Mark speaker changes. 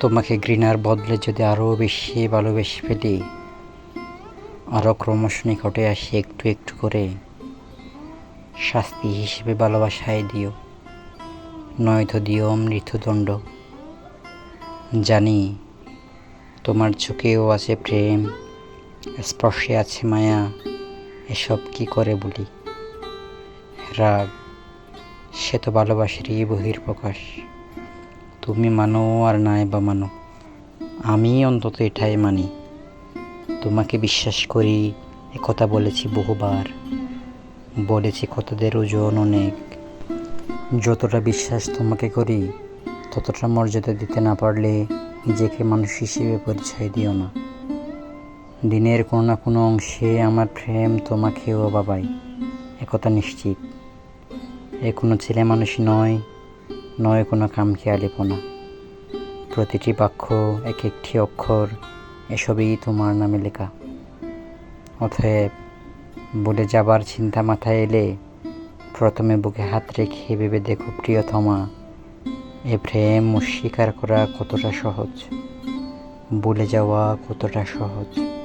Speaker 1: তোমাকে ঘৃণার বদলে যদি আরও বেশি ভালোবেসে ফেলি আরও ক্রমশ নিকটে আসি একটু একটু করে, শাস্তি হিসেবে ভালোবাসায় দিও, নয়তো দিও মৃত্যুদণ্ড। জানি তোমার চোখেও আছে প্রেম, স্পর্শে আছে মায়া, এসব কি করে বলি? রাগ, সে তো ভালোবাসারই বহির প্রকাশ তুমি মানো আর নাই বা মানো, আমি অন্তত এটাই মানি। তোমাকে বিশ্বাস করি একথা বলেছি বহুবার। বলেছি কতদের ওজন অনেক। যতটা বিশ্বাস তোমাকে করি, ততটা মর্যাদা দিতে না পারলে নিজেকে মানুষ হিসেবে পরিচয় দিও না। দিনের কোনো না কোনো অংশে আমার প্রেম তোমাকেও বাবাই, একথা নিশ্চিত। এ কোনো ছেলে মানুষ নয় নয় কোনো কামখেয়ালিপনা প্রতিটি বাক্য এক একটি অক্ষর, এসবই তোমার নামে লেখা। অতএব বলে যাবার চিন্তা মাথায় এলে প্রথমে বুকে হাত রেখে ভেবে দেখো, প্রিয়তমা, এ প্রেম অস্বীকার করা কতটা সহজ? বলে যাওয়া কতটা সহজ?